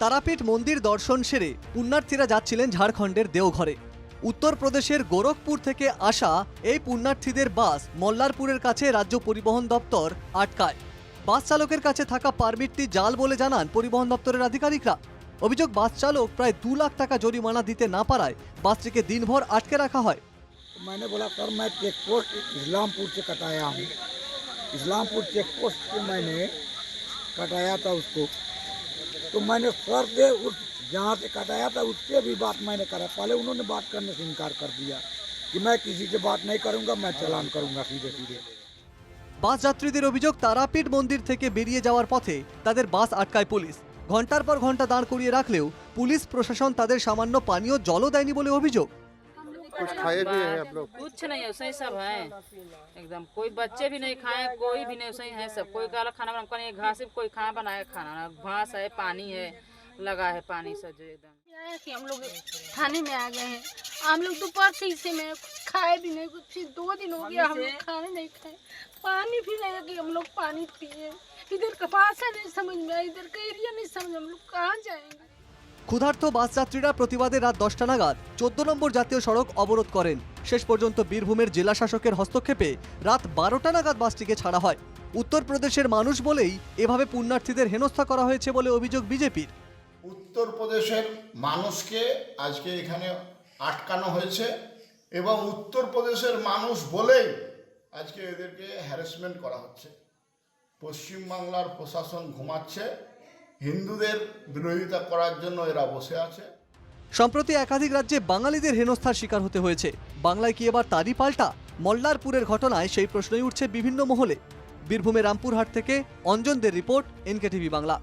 তারাপীঠ মন্দির দর্শন সেরে পুণ্যার্থীরা যাচ্ছিলেন ঝাড়খণ্ডের দেওঘরে উত্তরপ্রদেশের গোরখপুর থেকে আসা এই পুণ্যার্থীদের বাস মল্লারপুরের কাছে রাজ্য পরিবহন দপ্তর আটকায় বাস চালকের কাছে থাকা পারমিটটি জাল বলে জানান পরিবহন দপ্তরের আধিকারিকরা অভিযোগ বাস চালক প্রায় দু লাখ টাকা জরিমানা দিতে না পারায় বাসটিকে দিনভর আটকে রাখা হয় तो मैंने बोला सर मैं चेक पोस्ट इस्लामपुर से कटाया हूँ इस्लामपुर चेक पोस्ट से मैंने कटाया था उसको तो मैंने सर से उस जहाँ से कटाया था उससे भी बात मैंने करा पहले उन्होंने बात करने से इनकार कर दिया कि मैं किसी से बात नहीं करूँगा मैं चालान करूँगा सीधे सीधे বাস যাত্রীদের অভিযোগ তারাপীঠ মন্দির থেকে বেরিয়ে যাওয়ার পথে তাদের বাস আটকায় পুলিশ ঘন্টার পর ঘন্টা দাঁড় করিয়ে রাখলেও পুলিশ প্রশাসন তাদের সামান্য পানীয় জলও দেয়নি বলে অভিযোগ कुछ खाए भी हैं आप लोग? कुछ नहीं ऐसे ही सब है। एकदम कोई बच्चे भी नहीं खाए कोई भी नहीं ऐसे ही है सब। कोई काला खाना बना कोई घास कोई खाना बनाया खाना। घास है पानी है लगा है पानी सब जो एकदम कि हम लोग खाने में आ गए हैं। हम लोग दोपहर से इसे में खाए भी नहीं कुछ फिर दो दिन हो गया हम लोग खाने नहीं खाए। पानी भी नहीं कि हम लोग पानी पिए। इधर का भाषा नहीं समझ में आया इधर का एरिया नहीं समझ हम लोग कहाँ जाएँगे? ক্ষুধার্ত বাস যাত্রীরা প্রতিবাদে রাত দশটা নাগাদ চোদ্দ নম্বর জাতীয় সড়ক অবরোধ করেন। শেষ পর্যন্ত বীরভূমের জেলা শাসকের হস্তক্ষেপে রাত বারোটা নাগাদ বাসটিকে ছাড়া হয়। উত্তরপ্রদেশের মানুষ বলেই এভাবে পুণ্যার্থীদের হেনস্থা করা হয়েছে বলে অভিযোগ বিজেপির। উত্তরপ্রদেশের মানুষকে আজকে এখানে আটকানো হয়েছে এবং উত্তরপ্রদেশের মানুষ বলেই আজকে এদেরকে হ্যারাসমেন্ট করা হচ্ছে। পশ্চিমবাংলার প্রশাসন ঘুমাচ্ছে। হিন্দুদের বিরোধিতা করার জন্য এরা বসে আছে। সম্প্রতি একাধিক রাজ্যে বাঙালিদের হেনস্থার শিকার হতে হয়েছে। বাংলায় কি এবার তারই পাল্টা? মল্লারপুরের ঘটনায় সেই প্রশ্নই উঠছে বিভিন্ন মহলে। বীরভূমে রামপুরহাট থেকে অঞ্জনদের রিপোর্ট, এনকেটিভি বাংলা।